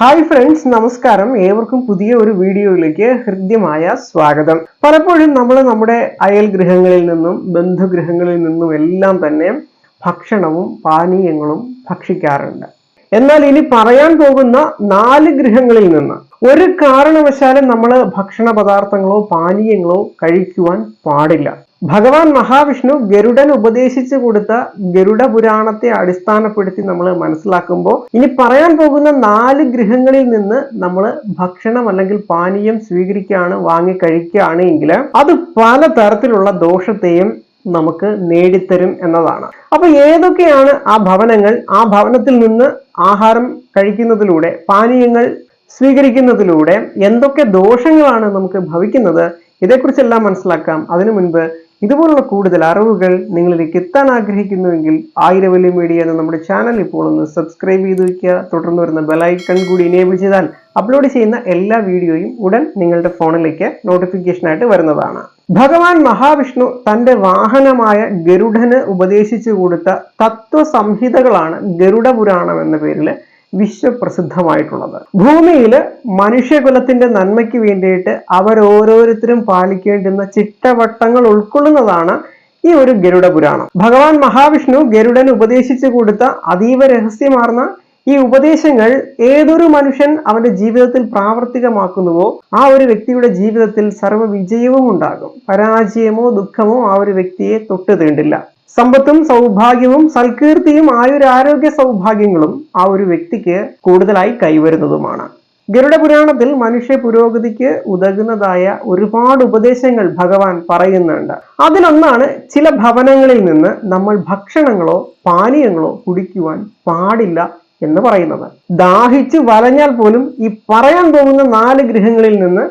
Hi friends നമസ്കാരം. ഏവർക്കും പുതിയ ഒരു വീഡിയോയിലേക്ക് ഹൃദ്യമായ സ്വാഗതം. പലപ്പോഴും നമ്മൾ നമ്മുടെ അയൽ ഗൃഹങ്ങളിൽ നിന്നും ബന്ധുഗൃഹങ്ങളിൽ നിന്നും എല്ലാം തന്നെ ഭക്ഷണവും പാനീയങ്ങളും ഭക്ഷിക്കാറുണ്ട്. എന്നാൽ ഇനി പറയാൻ പോകുന്ന നാല് ഗൃഹങ്ങളിൽ നിന്ന് ഒരു കാരണവശാലും നമ്മൾ ഭക്ഷണ പദാർത്ഥങ്ങളോ പാനീയങ്ങളോ കഴിക്കുവാൻ പാടില്ല. ഭഗവാൻ മഹാവിഷ്ണു ഗരുഡൻ ഉപദേശിച്ചു കൊടുത്ത ഗരുഡ പുരാണത്തെ അടിസ്ഥാനപ്പെടുത്തി നമ്മൾ മനസ്സിലാക്കുമ്പോൾ ഇനി പറയാൻ പോകുന്ന നാല് ഗ്രഹങ്ങളിൽ നിന്ന് നമ്മൾ ഭക്ഷണം അല്ലെങ്കിൽ പാനീയം സ്വീകരിക്കുകയാണ് വാങ്ങി കഴിക്കുകയാണ് എങ്കിൽ അത് പല തരത്തിലുള്ള ദോഷത്തെയും നമുക്ക് നേടിത്തരും എന്നതാണ്. അപ്പൊ ഏതൊക്കെയാണ് ആ ഭവനങ്ങൾ? ആ ഭവനത്തിൽ നിന്ന് ആഹാരം കഴിക്കുന്നതിലൂടെ പാനീയങ്ങൾ സ്വീകരിക്കുന്നതിലൂടെ എന്തൊക്കെ ദോഷങ്ങളാണ് നമുക്ക് ഭവിക്കുന്നത്? ഇതേക്കുറിച്ചെല്ലാം മനസ്സിലാക്കാം. അതിനു മുൻപ് ഇതുപോലുള്ള കൂടുതൽ അറിവുകൾ നിങ്ങളിലേക്ക് എത്താൻ ആഗ്രഹിക്കുന്നുവെങ്കിൽ ആയിരവല്ലി മീഡിയ എന്ന നമ്മുടെ ചാനൽ ഇപ്പോൾ ഒന്ന് സബ്സ്ക്രൈബ് ചെയ്ത് വയ്ക്കുക. തുടർന്ന് വരുന്ന ബെലൈക്കൺ കൂടി ഇനേബിൾ ചെയ്താൽ അപ്ലോഡ് ചെയ്യുന്ന എല്ലാ വീഡിയോയും ഉടൻ നിങ്ങളുടെ ഫോണിലേക്ക് നോട്ടിഫിക്കേഷനായിട്ട് വരുന്നതാണ്. ഭഗവാൻ മഹാവിഷ്ണു തന്റെ വാഹനമായ ഗരുഡന് ഉപദേശിച്ചു കൊടുത്ത തത്വസംഹിതകളാണ് ഗരുഡ പുരാണം എന്ന പേരിൽ വിശ്വപ്രസിദ്ധമായിട്ടുള്ളത്. ഭൂമിയിൽ മനുഷ്യകുലത്തിന്റെ നന്മയ്ക്ക് വേണ്ടിയിട്ട് അവരോരോരുത്തരും പാലിക്കേണ്ടുന്ന ചിട്ടവട്ടങ്ങൾ ഉൾക്കൊള്ളുന്നതാണ് ഈ ഒരു ഗരുഡ പുരാണം. ഭഗവാൻ മഹാവിഷ്ണു ഗരുഡൻ ഉപദേശിച്ചു കൊടുത്ത അതീവ രഹസ്യമാർന്ന ഈ ഉപദേശങ്ങൾ ഏതൊരു മനുഷ്യൻ അവന്റെ ജീവിതത്തിൽ പ്രാവർത്തികമാക്കുന്നുവോ ആ ഒരു വ്യക്തിയുടെ ജീവിതത്തിൽ സർവ വിജയവും ഉണ്ടാകും. പരാജയമോ ദുഃഖമോ ആ ഒരു വ്യക്തിയെ തൊട്ടു തീണ്ടില്ല. സമ്പത്തും സൗഭാഗ്യവും സൽകീർത്തിയും ആയുരാരോഗ്യ സൗഭാഗ്യങ്ങളും ആ ഒരു വ്യക്തിക്ക് കൂടുതലായി കൈവരുന്നതുമാണ്. ഗരുഡ പുരാണത്തിൽ മനുഷ്യ പുരോഗതിക്ക് ഉതകുന്നതായ ഒരുപാട് ഉപദേശങ്ങൾ ഭഗവാൻ പറയുന്നുണ്ട്. അതിലൊന്നാണ് ചില ഭവനങ്ങളിൽ നിന്ന് നമ്മൾ ഭക്ഷണങ്ങളോ പാനീയങ്ങളോ കുടിക്കുവാൻ പാടില്ല എന്ന് പറയുന്നത്. ദാഹിച്ച് വലഞ്ഞാൽ പോലും ഈ പറയാൻ പോകുന്ന നാല് ഗൃഹങ്ങളിൽ നിന്ന്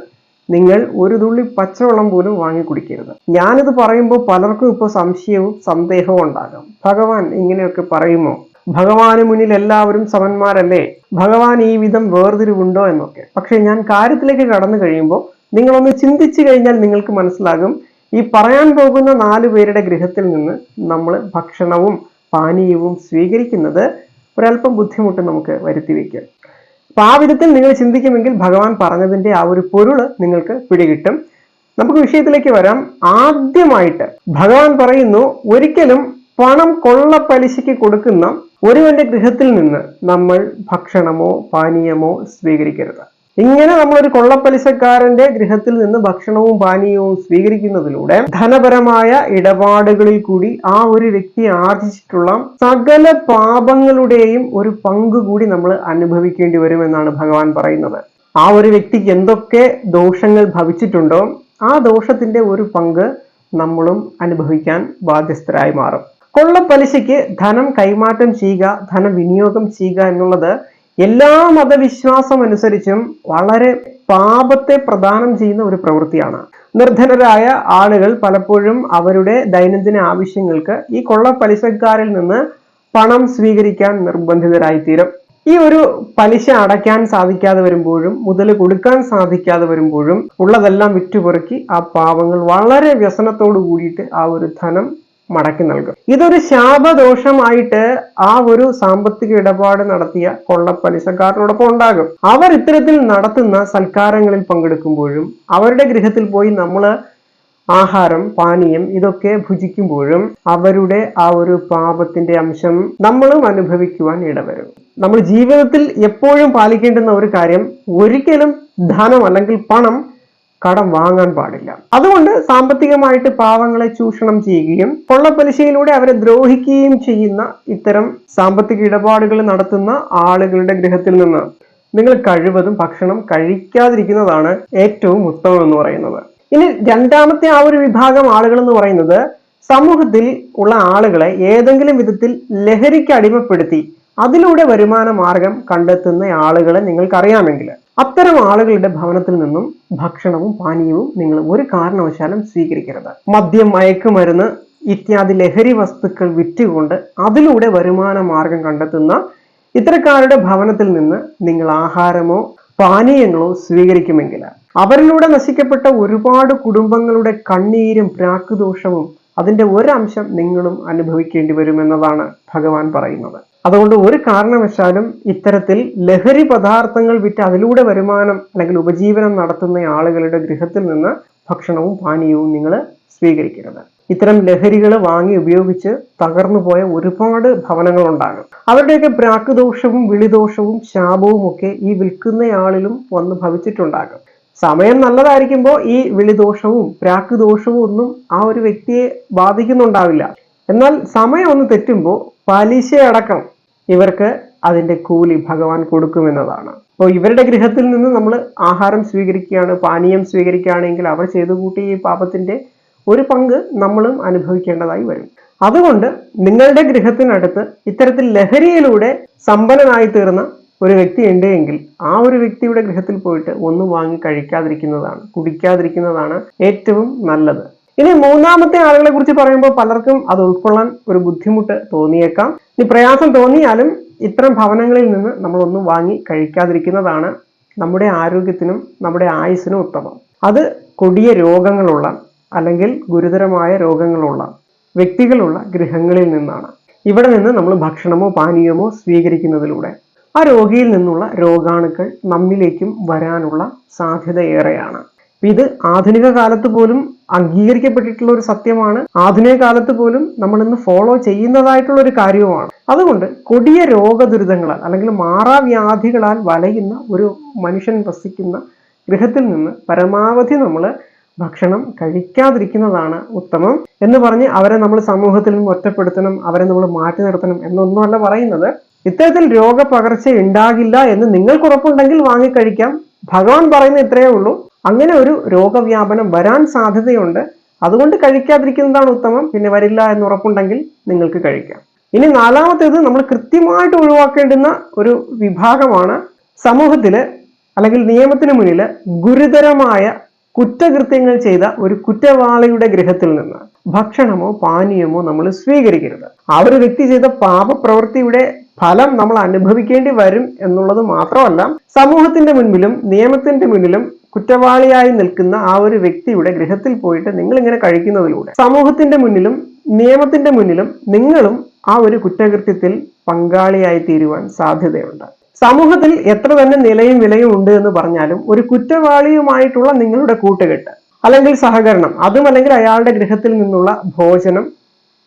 നിങ്ങൾ ഒരു തുള്ളി പച്ചവെള്ളം പോലും വാങ്ങി കുടിക്കരുത്. ഞാനിത് പറയുമ്പോൾ പലർക്കും ഇപ്പോൾ സംശയവും സന്ദേഹവും ഉണ്ടാകാം. ഭഗവാൻ ഇങ്ങനെയൊക്കെ പറയുമോ? ഭഗവാന് മുന്നിൽ എല്ലാവരും സമന്മാരല്ലേ? ഭഗവാൻ ഈ വിധം വേർതിരിവുണ്ടോ എന്നൊക്കെ. പക്ഷെ ഞാൻ കാര്യത്തിലേക്ക് കടന്നു കഴിയുമ്പോൾ നിങ്ങളൊന്ന് ചിന്തിച്ചു കഴിഞ്ഞാൽ നിങ്ങൾക്ക് മനസ്സിലാകും ഈ പറയാൻ പോകുന്ന നാലു പേരുടെ ഗൃഹത്തിൽ നിന്ന് നമ്മൾ ഭക്ഷണവും പാനീയവും സ്വീകരിക്കുന്നത് ഒരല്പം ബുദ്ധിമുട്ട് നമുക്ക് വരുത്തി വയ്ക്കും. അപ്പൊ ആ വിധത്തിൽ നിങ്ങൾ ചിന്തിക്കുമെങ്കിൽ ഭഗവാൻ പറഞ്ഞതിന്റെ ആ ഒരു പൊരുൾ നിങ്ങൾക്ക് പിടികിട്ടും. നമുക്ക് വിഷയത്തിലേക്ക് വരാം. ആദ്യമായിട്ട് ഭഗവാൻ പറയുന്നു ഒരിക്കലും പണം കൊള്ള പലിശയ്ക്ക് കൊടുക്കുന്ന ഒരുവന്റെ ഗൃഹത്തിൽ നിന്ന് നമ്മൾ ഭക്ഷണമോ പാനീയമോ സ്വീകരിക്കരുത്. ഇങ്ങനെ നമ്മളൊരു കൊള്ളപ്പലിശക്കാരന്റെ ഗൃഹത്തിൽ നിന്ന് ഭക്ഷണവും പാനീയവും സ്വീകരിക്കുന്നതിലൂടെ ധനപരമായ ഇടപാടുകളിൽ കൂടി ആ ഒരു വ്യക്തി ആർജിച്ചിട്ടുള്ള സകല പാപങ്ങളുടെയും ഒരു പങ്ക് കൂടി നമ്മൾ അനുഭവിക്കേണ്ടി വരുമെന്നാണ് ഭഗവാൻ പറയുന്നത്. ആ ഒരു വ്യക്തിക്ക് എന്തൊക്കെ ദോഷങ്ങൾ ഭവിച്ചിട്ടുണ്ടോ ആ ദോഷത്തിന്റെ ഒരു പങ്ക് നമ്മളും അനുഭവിക്കാൻ ബാധ്യസ്ഥരായി മാറും. കൊള്ളപ്പലിശയ്ക്ക് ധനം കൈമാറ്റം ചെയ്യുക ധനം വിനിയോഗം ചെയ്യുക എന്നുള്ളത് എല്ലാ മതവിശ്വാസം അനുസരിച്ചും വളരെ പാപത്തെ പ്രദാനം ചെയ്യുന്ന ഒരു പ്രവൃത്തിയാണ്. നിർധനരായ ആളുകൾ പലപ്പോഴും അവരുടെ ദൈനംദിന ആവശ്യങ്ങൾക്ക് ഈ കൊള്ള പലിശക്കാരിൽ നിന്ന് പണം സ്വീകരിക്കാൻ നിർബന്ധിതരായിത്തീരും. ഈ ഒരു പലിശ അടയ്ക്കാൻ സാധിക്കാതെ വരുമ്പോഴും മുതൽ കൊടുക്കാൻ സാധിക്കാതെ വരുമ്പോഴും ഉള്ളതെല്ലാം വിറ്റുപുറക്കി ആ പാവങ്ങൾ വളരെ വ്യസനത്തോടു കൂടിയിട്ട് ആ ഒരു ധനം മടക്കി നൽകും. ഇതൊരു ശാപദോഷമായിട്ട് ആ ഒരു സാമ്പത്തിക ഇടപാട് നടത്തിയ കൊള്ളപ്പലിശക്കാരനോടൊപ്പം ഉണ്ടാകും. അവർ ഇത്തരത്തിൽ നടത്തുന്ന സൽക്കാരങ്ങളിൽ പങ്കെടുക്കുമ്പോഴും അവരുടെ ഗൃഹത്തിൽ പോയി നമ്മൾ ആഹാരം പാനീയം ഇതൊക്കെ ഭുജിക്കുമ്പോഴും അവരുടെ ആ ഒരു പാപത്തിന്റെ അംശം നമ്മളും അനുഭവിക്കുവാൻ ഇടവരും. നമ്മൾ ജീവിതത്തിൽ എപ്പോഴും പാലിക്കേണ്ടുന്ന ഒരു കാര്യം ഒരിക്കലും ധനം അല്ലെങ്കിൽ പണം കടം വാങ്ങാൻ പാടില്ല. അതുകൊണ്ട് സാമ്പത്തികമായിട്ട് പാവങ്ങളെ ചൂഷണം ചെയ്യുകയും കൊള്ളപ്പലിശയിലൂടെ അവരെ ദ്രോഹിക്കുകയും ചെയ്യുന്ന ഇത്തരം സാമ്പത്തിക ഇടപാടുകൾ നടത്തുന്ന ആളുകളുടെ ഗൃഹത്തിൽ നിന്ന് നിങ്ങൾ കഴിവതും ഭക്ഷണം കഴിക്കാതിരിക്കുന്നതാണ് ഏറ്റവും ഉത്തമം എന്ന് പറയുന്നത്. ഇനി രണ്ടാമത്തെ ആ ഒരു വിഭാഗം ആളുകൾ എന്ന് പറയുന്നത് സമൂഹത്തിൽ ഉള്ള ആളുകളെ ഏതെങ്കിലും വിധത്തിൽ ലഹരിക്ക് അടിമപ്പെടുത്തി അതിലൂടെ വരുമാന മാർഗം കണ്ടെത്തുന്ന ആളുകളെ നിങ്ങൾക്കറിയാമെങ്കിൽ അത്തരം ആളുകളുടെ ഭവനത്തിൽ നിന്നും ഭക്ഷണവും പാനീയവും നിങ്ങൾ ഒരു കാരണവശാലും സ്വീകരിക്കരുത്. മദ്യം മയക്കുമരുന്ന് ഇത്യാദി ലഹരി വസ്തുക്കൾ വിറ്റുകൊണ്ട് അതിലൂടെ വരുമാന മാർഗം കണ്ടെത്തുന്ന ഇത്തരക്കാരുടെ ഭവനത്തിൽ നിന്ന് നിങ്ങൾ ആഹാരമോ പാനീയങ്ങളോ സ്വീകരിക്കുമെങ്കിൽ അവരിലൂടെ നശിക്കപ്പെട്ട ഒരുപാട് കുടുംബങ്ങളുടെ കണ്ണീരും പ്രാക്കുദോഷവും അതിന്റെ ഒരംശം നിങ്ങളും അനുഭവിക്കേണ്ടി വരുമെന്നതാണ് ഭഗവാൻ പറയുന്നത്. അതുകൊണ്ട് ഒരു കാരണവശാലും ഇത്തരത്തിൽ ലഹരി പദാർത്ഥങ്ങൾ വിറ്റ് അതിലൂടെ വരുമാനം അല്ലെങ്കിൽ ഉപജീവനം നടത്തുന്ന ആളുകളുടെ ഗൃഹത്തിൽ നിന്ന് ഭക്ഷണവും പാനീയവും നിങ്ങൾ സ്വീകരിക്കരുത്. ഇത്തരം ലഹരികൾ വാങ്ങി ഉപയോഗിച്ച് തകർന്നു പോയ ഒരുപാട് ഭവനങ്ങൾ ഉണ്ടാകും. അവരുടെയൊക്കെ പ്രാക്കുദോഷവും വിളിദോഷവും ശാപവും ഒക്കെ ഈ വിൽക്കുന്നയാളിലും വന്ന് ഭവിച്ചിട്ടുണ്ടാകും. സമയം നല്ലതായിരിക്കുമ്പോൾ ഈ വിളിദോഷവും പ്രാക്കുദോഷവും ഒന്നും ആ ഒരു വ്യക്തിയെ ബാധിക്കുന്നുണ്ടാവില്ല. എന്നാൽ സമയം ഒന്ന് തെറ്റുമ്പോൾ പലിശയടക്കം ഇവർക്ക് അതിന്റെ കൂലി ഭഗവാൻ കൊടുക്കുമെന്നതാണ്. അപ്പോൾ ഇവരുടെ ഗൃഹത്തിൽ നിന്ന് നമ്മൾ ആഹാരം സ്വീകരിക്കുകയാണ് പാനീയം സ്വീകരിക്കുകയാണെങ്കിൽ അവർ ചെയ്തു കൂട്ടിയ ഈ പാപത്തിന്റെ ഒരു പങ്ക് നമ്മളും അനുഭവിക്കേണ്ടതായി വരും. അതുകൊണ്ട് നിങ്ങളുടെ ഗൃഹത്തിനടുത്ത് ഇത്തരത്തിൽ ലഹരിയിലൂടെ സമ്പന്നനായി തീർന്ന ഒരു വ്യക്തി ഉണ്ട് എങ്കിൽ ആ ഒരു വ്യക്തിയുടെ ഗൃഹത്തിൽ പോയിട്ട് ഒന്നും വാങ്ങി കഴിക്കാതിരിക്കുന്നതാണ് കുടിക്കാതിരിക്കുന്നതാണ് ഏറ്റവും നല്ലത്. ഇനി മൂന്നാമത്തെ ആളുകളെ കുറിച്ച് പറയുമ്പോൾ പലർക്കും അത് ഉൾക്കൊള്ളാൻ ഒരു ബുദ്ധിമുട്ട് തോന്നിയേക്കാം. ഇനി പ്രയാസം തോന്നിയാലും ഇത്തരം ഭവനങ്ങളിൽ നിന്ന് നമ്മളൊന്നും വാങ്ങി കഴിക്കാതിരിക്കുന്നതാണ് നമ്മുടെ ആരോഗ്യത്തിനും നമ്മുടെ ആയുസിനും ഉത്തമം. അത് കൊടിയ രോഗങ്ങളുള്ള അല്ലെങ്കിൽ ഗുരുതരമായ രോഗങ്ങളുള്ള വ്യക്തികളുള്ള ഗൃഹങ്ങളിൽ നിന്നാണ്. ഇവിടെ നിന്ന് നമ്മൾ ഭക്ഷണമോ പാനീയമോ സ്വീകരിക്കുന്നതിലൂടെ ആ രോഗിയിൽ നിന്നുള്ള രോഗാണുക്കൾ നമ്മിലേക്കും വരാനുള്ള സാധ്യത ഏറെയാണ്. ഇത് ആധുനിക കാലത്ത് പോലും അംഗീകരിക്കപ്പെട്ടിട്ടുള്ള ഒരു സത്യമാണ്. ആധുനിക കാലത്ത് പോലും നമ്മൾ ഇന്ന് ഫോളോ ചെയ്യുന്നതായിട്ടുള്ള ഒരു കാര്യവുമാണ്. അതുകൊണ്ട് കൊടിയ രോഗദുരിതങ്ങളാൽ അല്ലെങ്കിൽ മാറാവ്യാധികളാൽ വലയുന്ന ഒരു മനുഷ്യൻ വസിക്കുന്ന ഗൃഹത്തിൽ നിന്ന് പരമാവധി നമ്മൾ ഭക്ഷണം കഴിക്കാതിരിക്കുന്നതാണ് ഉത്തമം എന്ന് പറഞ്ഞ് അവരെ നമ്മൾ സമൂഹത്തിൽ നിന്ന് ഒറ്റപ്പെടുത്തണം അവരെ നമ്മൾ മാറ്റി നിർത്തണം എന്നൊന്നുമല്ല പറയുന്നത്. ഇത്തരത്തിൽ രോഗപകർച്ച ഉണ്ടാകില്ല എന്ന് നിങ്ങൾക്ക് ഉറപ്പുണ്ടെങ്കിൽ വാങ്ങിക്കഴിക്കാം ഭഗവാൻ പറയുന്ന ഇത്രയേ ഉള്ളൂ. അങ്ങനെ ഒരു രോഗവ്യാപനം വരാൻ സാധ്യതയുണ്ട്. അതുകൊണ്ട് കഴിക്കാതിരിക്കുന്നതാണ് ഉത്തമം. പിന്നെ വരില്ല എന്ന് ഉറപ്പുണ്ടെങ്കിൽ നിങ്ങൾക്ക് കഴിക്കാം. ഇനി നാലാമത്തേത് നമ്മൾ കൃത്യമായിട്ട് ഒഴിവാക്കേണ്ടുന്ന ഒരു വിഭാഗമാണ് സമൂഹത്തിൽ അല്ലെങ്കിൽ നിയമത്തിന് മുന്നിൽ ഗുരുതരമായ കുറ്റകൃത്യങ്ങൾ ചെയ്ത ഒരു കുറ്റവാളിയുടെ ഗൃഹത്തിൽ നിന്ന് ഭക്ഷണമോ പാനീയമോ നമ്മൾ സ്വീകരിക്കരുത്. ആ ഒരു വ്യക്തി ചെയ്ത പാപപ്രവൃത്തിയുടെ ഫലം നമ്മൾ അനുഭവിക്കേണ്ടി വരും എന്നുള്ളത് മാത്രമല്ല സമൂഹത്തിന്റെ മുൻപിലും നിയമത്തിന്റെ മുന്നിലും കുറ്റവാളിയായി നിൽക്കുന്ന ആ ഒരു വ്യക്തിയുടെ ഗൃഹത്തിൽ പോയിട്ട് നിങ്ങൾ ഇങ്ങനെ കഴിക്കുന്നതിലൂടെ സമൂഹത്തിന്റെ മുന്നിലും നിയമത്തിന്റെ മുന്നിലും നിങ്ങളും ആ ഒരു കുറ്റകൃത്യത്തിൽ പങ്കാളിയായി തീരുവാൻ സാധ്യതയുണ്ട്. സമൂഹത്തിൽ എത്ര തന്നെ നിലയും വിലയും ഉണ്ട് എന്ന് പറഞ്ഞാലും ഒരു കുറ്റവാളിയുമായിട്ടുള്ള നിങ്ങളുടെ കൂട്ടുകെട്ട് അല്ലെങ്കിൽ സഹകരണം അതും അല്ലെങ്കിൽ അയാളുടെ ഗൃഹത്തിൽ നിന്നുള്ള ഭോജനം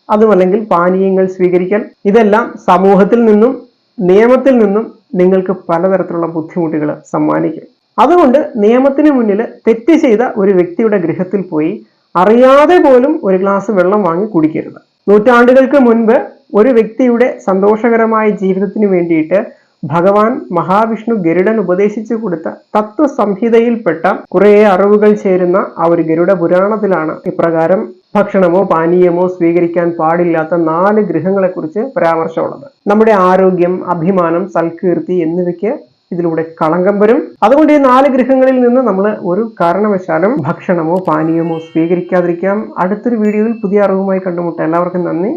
അതുമല്ലെങ്കിൽ പാനീയങ്ങൾ സ്വീകരിക്കൽ ഇതെല്ലാം സമൂഹത്തിൽ നിന്നും നിയമത്തിൽ നിന്നും നിങ്ങൾക്ക് പലതരത്തിലുള്ള ബുദ്ധിമുട്ടുകൾ സമ്മാനിക്കും. അതുകൊണ്ട് നിയമത്തിന് മുന്നിൽ തെറ്റ് ചെയ്ത ഒരു വ്യക്തിയുടെ ഗൃഹത്തിൽ പോയി അറിയാതെ പോലും ഒരു ഗ്ലാസ് വെള്ളം വാങ്ങി കുടിക്കരുത്. നൂറ്റാണ്ടുകൾക്ക് മുൻപ് ഒരു വ്യക്തിയുടെ സന്തോഷകരമായ ജീവിതത്തിന് വേണ്ടിയിട്ട് ഭഗവാൻ മഹാവിഷ്ണു ഗരുഡൻ ഉപദേശിച്ചു കൊടുത്ത തത്വസംഹിതയിൽപ്പെട്ട കുറേ അറിവുകൾ ചേരുന്ന ആ ഒരു ഗരുഡ പുരാണത്തിലാണ് ഇപ്രകാരം ഭക്ഷണമോ പാനീയമോ സ്വീകരിക്കാൻ പാടില്ലാത്ത നാല് ഗൃഹങ്ങളെക്കുറിച്ച് പരാമർശമുള്ളത്. നമ്മുടെ ആരോഗ്യം അഭിമാനം സൽകീർത്തി എന്നിവയ്ക്ക് ഇതിലൂടെ കളങ്കം വരും. അതുകൊണ്ട് ഈ നാല് ഗ്രഹങ്ങളിൽ നിന്ന് നമ്മൾ ഒരു കാരണവശാലും ഭക്ഷണമോ പാനീയമോ സ്വീകരിക്കാതിരിക്കാം. അടുത്തൊരു വീഡിയോയിൽ പുതിയ അറിവുമായി കണ്ടുമുട്ടാം. എല്ലാവർക്കും നന്ദി.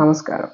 നമസ്കാരം.